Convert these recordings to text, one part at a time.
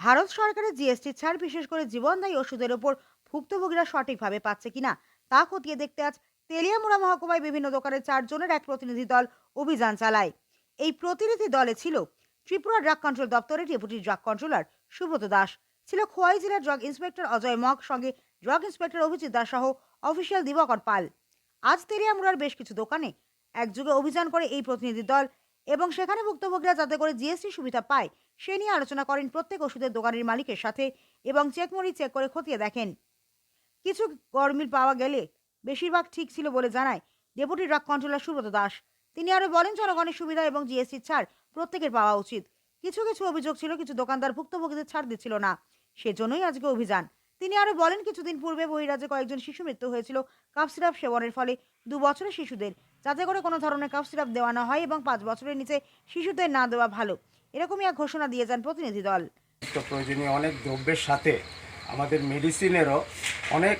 ভারত সরকারের জিএসটি ছাড়, বিশেষ করে জীবনদায়ী ওষুধের ওপর ভুক্তভোগীরা সঠিকভাবে পাচ্ছে কিনা তা খতিয়ে দেখতে আজ তেলিয়ামুড়া মহকুমায় বিভিন্ন দোকানের চারজনের এক প্রতিনিধি দল অভিযান চালায়। এই প্রতিনিধি দলে ছিল ত্রিপুরা ড্রাগ কন্ট্রোল দপ্তরের deputy drug controller Subrata Das, ছিল খোয়াই জেলার ড্রাগ ইন্সপেক্টর অজয় মগ, সঙ্গে ড্রাগ ইন্সপেক্টর অভিজিৎ দাস সহ অফিসিয়াল দিবাকর পাল। আজ তেলিয়ামুড়ার বেশ কিছু দোকানে একযোগে অভিযান করে এই প্রতিনিধি দল এবং সেখানে ভুক্তভোগীরা যাতে করে জিএসটি সুবিধা পায়, সে নিয়ে আলোচনা করেন প্রত্যেক ওষুধের দোকানের মালিকের সাথে এবং চেকমনি চেক করে খতিয়ে দেখেন। কিছু গরমিল পাওয়া গেলে বেশিরভাগ ঠিক ছিল বলে জানায় deputy drug controller Subrata Das. তিনি আরও বলেন, জনগণের সুবিধা এবং জিএসটি ছাড় প্রত্যেকের পাওয়া উচিত। কিছু কিছু অভিযোগ ছিল, কিছু দোকানদার ভুক্তভোগীদের ছাড় দিচ্ছিল না। সেজন্যই আজকে অভিযান। তিনি আরও বলেন, কিছুদিন পূর্বে বহিরাজ্যে কয়েকজন শিশু মৃত্যু হয়েছিল কাপ সিরাপ সেবনের ফলে। দু বছরের শিশুদের, যাতে করে কোনো ধরনের কাপ সিরাপ দেওয়া না হয় এবং পাঁচ বছরের নিচে শিশুদের না দেওয়া ভালো। এরকমই এক ঘোষণা দিয়ে যান প্রতিনিধি দল। প্রয়োজনীয় অনেক দ্রব্যের সাথে আমাদের মেডিসিনেরও অনেক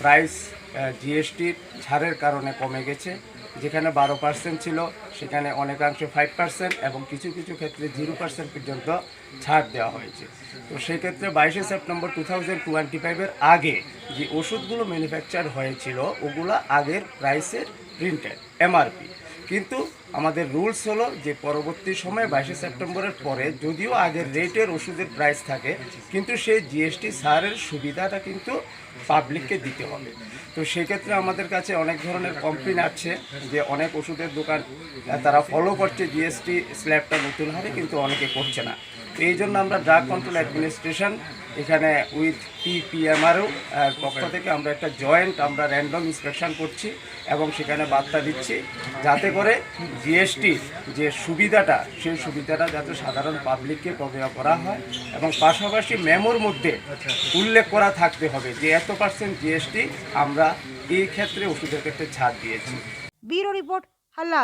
প্রাইস জিএসটির ছাড়ের কারণে কমে গেছে। যেখানে বারো পার্সেন্ট ছিল, সেখানে অনেকাংশে ফাইভ পার্সেন্ট এবং কিছু কিছু ক্ষেত্রে জিরো পার্সেন্ট পর্যন্ত ছাড় দেওয়া হয়েছে। তো সেক্ষেত্রে বাইশে সেপ্টেম্বর টু থাউজেন্ড টোয়েন্টি ফাইভের আগে যে ওষুধগুলো ম্যানুফ্যাকচার হয়েছিল, ওগুলো আগের প্রাইসের প্রিন্টেড এমআরপি কিন্তু আমাদের রুলস হলো যে পরবর্তী সময়ে বাইশে সেপ্টেম্বরের পরে যদিও আগের রেটের ওষুধের প্রাইস থাকে, কিন্তু সেই জিএসটি সারের সুবিধাটা কিন্তু পাবলিককে দিতে হবে। তো সেক্ষেত্রে আমাদের কাছে অনেক ধরনের কমপ্লেন আছে যে অনেক ওষুধের দোকান, তারা ফলো করছে জিএসটি স্ল্যাবটা নতুন হারে, কিন্তু অনেকে করছে না। তো এই জন্য আমরা ড্রাগ কন্ট্রোল অ্যাডমিনিস্ট্রেশন এখানে উইথ পিপিএমআরও পক্ষ থেকে আমরা একটা জয়েন্ট আমরা র্যান্ডম ইন্সপেকশন করছি এবং সেখানে বার্তা দিচ্ছি যাতে করে জিএসটি যে সুবিধাটা, সেই সুবিধাটা যাতে সাধারণ পাবলিককে প্রদেয় করা হয় এবং পাশাপাশি মেমোর মধ্যে উল্লেখ করা থাকতে হবে যে এত পার্সেন্ট জিএসটি আমরা এই ক্ষেত্রে ওষুধের ক্ষেত্রে ছাড় দিয়েছি। ব্যুরো রিপোর্ট হাল্লা